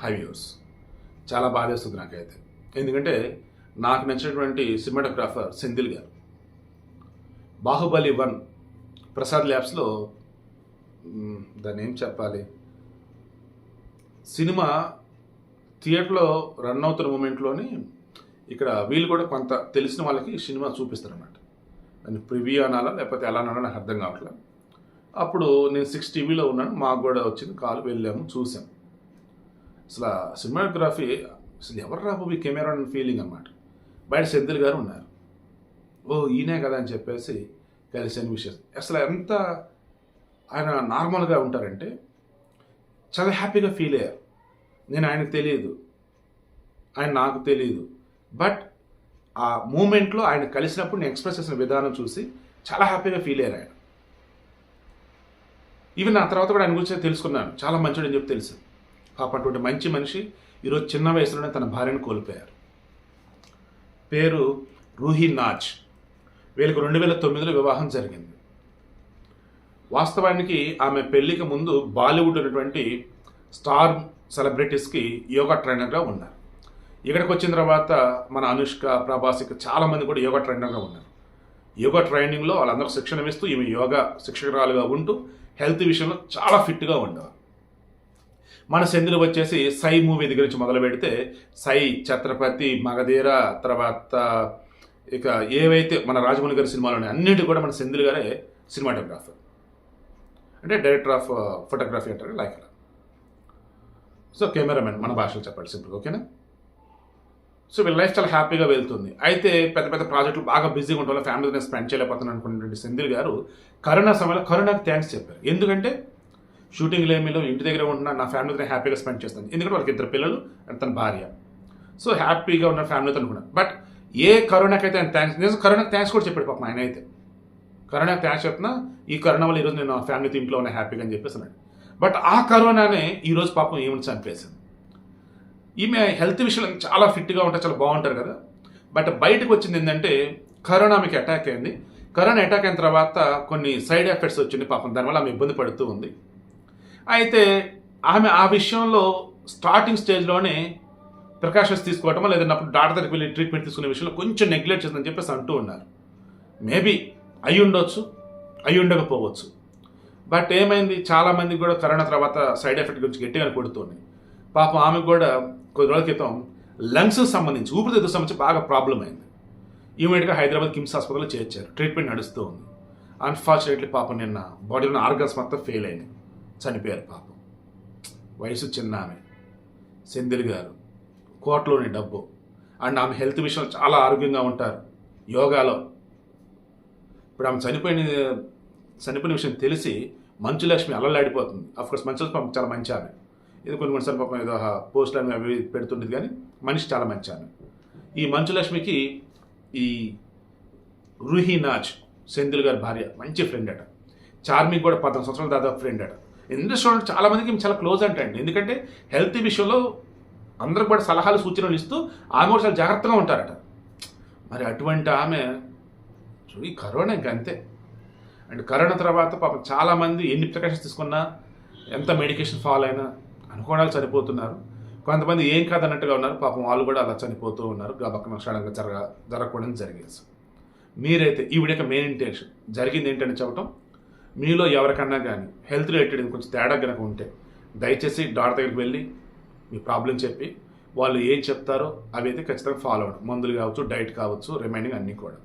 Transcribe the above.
High viewers చాలా బాధేస్తుంది నాకైతే. ఎందుకంటే నాకు నచ్చినటువంటి సినిమాటోగ్రాఫర్ సెందిల్ గారు. బాహుబలి వన్ ప్రసాద్ ల్యాబ్స్లో దాన్ని ఏం చెప్పాలి? సినిమా థియేటర్లో రన్ అవుతున్న మూమెంట్లోని ఇక్కడ వీళ్ళు కూడా కొంత తెలిసిన వాళ్ళకి సినిమా చూపిస్తారన్నమాట. దాన్ని ప్రివ్యూ అనాలా లేకపోతే ఎలా అనాలో నాకు అర్థం కావట్లేదు అప్పుడు నేను సిక్స్ టీవీలో ఉన్నాను మాకు కూడా వచ్చింది కాల్ వెళ్ళాము చూసాము అసలు సినిమాగ్రఫీ అసలు ఎవరు రాబోబు ఈ కెమెరా ఫీలింగ్ అనమాట బయట సెంధిల్ గారు ఉన్నారు. ఓ ఈయనే కదా అని చెప్పేసి కలిసిన విషయం. అసలు ఎంత ఆయన నార్మల్గా ఉంటారంటే చాలా హ్యాపీగా ఫీల్ అయ్యారు. నేను ఆయనకు తెలియదు. ఆయన నాకు తెలియదు. బట్ ఆ మూమెంట్లో ఆయన కలిసినప్పుడు నేను ఎక్స్ప్రెస్ చేసిన విధానం చూసి చాలా హ్యాపీగా ఫీల్ అయ్యారు ఆయన. ఈవెన్ నా తర్వాత కూడా ఆయన గురించి తెలుసుకున్నాను. చాలా మంచోడని అని చెప్పి తెలుసు. పాప అటువంటి మంచి మనిషి ఈరోజు చిన్న వయసులోనే తన భార్యను కోల్పోయారు. పేరు రూహి నాజ్. వీళ్ళకి రెండు వేల తొమ్మిదిలో వివాహం జరిగింది. వాస్తవానికి ఆమె పెళ్ళికి ముందు బాలీవుడ్ ఉన్నటువంటి స్టార్ సెలబ్రిటీస్కి యోగా ట్రైనర్గా ఉన్నారు. ఇక్కడికి వచ్చిన తర్వాత మన అనుష్క ప్రభాస్కి చాలామంది కూడా యోగా ట్రైనర్గా ఉన్నారు. యోగా ట్రైనింగ్లో వాళ్ళందరూ శిక్షణ ఇస్తూ ఈమె యోగా శిక్షకురాలుగా ఉంటూ హెల్త్ విషయంలో చాలా ఫిట్గా ఉండేవారు. మన సెందులు వచ్చేసి సై మూవీ దగ్గర నుంచి మొదలు పెడితే సై ఛత్రపతి మగధీర తర్వాత ఇక ఏవైతే మన రాజమౌళి గారి సినిమాలు ఉన్నాయి అన్నిటి కూడా మన సెందులు గారే సినిమాటోగ్రాఫర్. అంటే డైరెక్టర్ ఆఫ్ ఫోటోగ్రఫీ అంటారు లైక్ సో కెమెరామెన్ మన భాషలో చెప్పాలి సింపుల్గా ఓకేనా? సో వీళ్ళ లైఫ్ చాలా హ్యాపీగా వెళ్తుంది. అయితే పెద్ద పెద్ద ప్రాజెక్టులు బాగా బిజీగా ఉండడం వల్ల ఫ్యామిలీతో స్పెండ్ చేయలేకపోతున్నాను అనుకున్నటువంటి సెంధిల్ గారు కరోనా సమయంలో కరోనాకి థ్యాంక్స్ చెప్పారు. ఎందుకంటే షూటింగ్ లేమిలో ఇంటి దగ్గర ఉంటున్నా నా ఫ్యామిలీతో హ్యాపీగా స్పెండ్ చేస్తాను ఎందుకంటే వాళ్ళకి ఇద్దరు పిల్లలు అండ్ తన భార్య. సో హ్యాపీగా ఉన్న ఫ్యామిలీతో అనుకున్నాను బట్ ఏ కరోనాకైతే ఆయన థ్యాంక్స్ నేను కరోనాకి థ్యాంక్స్ కూడా చెప్పాడు పాపం ఆయన అయితే. కరోనాకి థ్యాంక్స్ చెప్తున్నా ఈ కరోనా వల్ల ఈరోజు నేను నా ఫ్యామిలీతో ఇంట్లో ఉన్న హ్యాపీగా అని చెప్పేసి అన్నాడు. బట్ ఆ కరోనానే ఈరోజు పాపం ఏమని చంపేసింది. ఈమె హెల్త్ విషయంలో చాలా ఫిట్గా ఉంటారు చాలా బాగుంటారు కదా. బట్ బయటకు వచ్చింది ఏంటంటే కరోనా మీకు అటాక్ అయింది. కరోనా అటాక్ అయిన తర్వాత కొన్ని సైడ్ ఎఫెక్ట్స్ వచ్చింది పాపం. దానివల్ల ఆమె ఇబ్బంది పడుతూ ఉంది. అయితే ఆమె ఆ విషయంలో స్టార్టింగ్ స్టేజ్లోనే ప్రికాషన్స్ తీసుకోవటమో లేదన్నప్పుడు డాక్టర్ దగ్గరికి వెళ్ళి ట్రీట్మెంట్ తీసుకునే విషయంలో కొంచెం నెగ్లెక్ట్ చేసిందని చెప్పేసి అంటూ ఉన్నారు. మేబీ అయి ఉండొచ్చు అయి ఉండకపోవచ్చు. బట్ ఏమైంది? చాలామందికి కూడా కరోనా తర్వాత సైడ్ ఎఫెక్ట్ గురించి గట్టిగా కొడుతుంది. పాపం ఆమెకు కూడా కొద్ది రోజుల క్రితం లంగ్స్కి సంబంధించి ఊపిరితిత్తు సంబంధించి బాగా ప్రాబ్లం అయింది. ఇమీడియట్గా హైదరాబాద్ కిమ్స్ హాస్పిటల్లో చేర్చారు. ట్రీట్మెంట్ నడుస్తూ ఉంది అన్ఫార్చునేట్లీ పాపం నిన్న బాడీలో ఆర్గన్స్ మొత్తం ఫెయిల్ అయింది చనిపోయారు పాపం. వయసు చిన్న ఆమె సెందిల్ గారు కోట్లోని డబ్బు. అండ్ ఆమె హెల్త్ విషయంలో చాలా ఆరోగ్యంగా ఉంటారు. యోగాలో. ఇప్పుడు ఆమె చనిపోయిన చనిపోయిన విషయం తెలిసి మంచులక్ష్మి అల్లలాడిపోతుంది అఫ్కోర్స్ మంచు పాపం చాలా మంచి ఆమె. ఇది కొన్ని కొన్నిసార్లు పాపం ఏదో పోస్టులు అవి అవి పెడుతుండేది కానీ మనిషి చాలా మంచి ఆమె. ఈ మంచులక్ష్మికి ఈ రూహీ నాజ్ సెంధిల్ గారి భార్య మంచి ఫ్రెండ్ అట. చార్మిక్ కూడా పద్నాలుగు సంవత్సరాల దాదాపు ఫ్రెండ్ అట. ఇండస్ట్రీలో చాలా చాలామందికి చాలా క్లోజ్ అంటండి. అండి ఎందుకంటే హెల్త్ విషయంలో అందరూ కూడా సలహాలు సూచనలు ఇస్తూ ఆమె కూడా చాలా జాగ్రత్తగా ఉంటారట. మరి అటువంటి ఆమె ఈ కరోనా ఇంక అంతే. అండ్ కరోనా తర్వాత పాపం చాలామంది ఎన్ని ప్రికాషన్స్ తీసుకున్నా ఎంత మెడికేషన్ ఫాలో అయినా అనుకోవడాలు చనిపోతున్నారు. కొంతమంది ఏం కాదన్నట్టుగా ఉన్నారు పాపం వాళ్ళు కూడా అలా చనిపోతూ ఉన్నారు. గబక్కన క్షణంగా జరగ జరగకూడదని జరిగేది. మీరైతే ఈ వీడియో మెయిన్ ఇంటెన్షన్ జరిగింది ఏంటని చెప్పటం మీలో ఎవరికన్నా కానీ హెల్త్ రిలేటెడ్ కొంచెం తేడా కనుక ఉంటే దయచేసి డాక్టర్ దగ్గరికి వెళ్ళి మీ ప్రాబ్లం చెప్పి వాళ్ళు ఏం చెప్తారో అవి అయితే ఖచ్చితంగా ఫాలో అవ్వడం. మందులు కావచ్చు డైట్ కావచ్చు రిమైనింగ్ అన్నీ కూడా.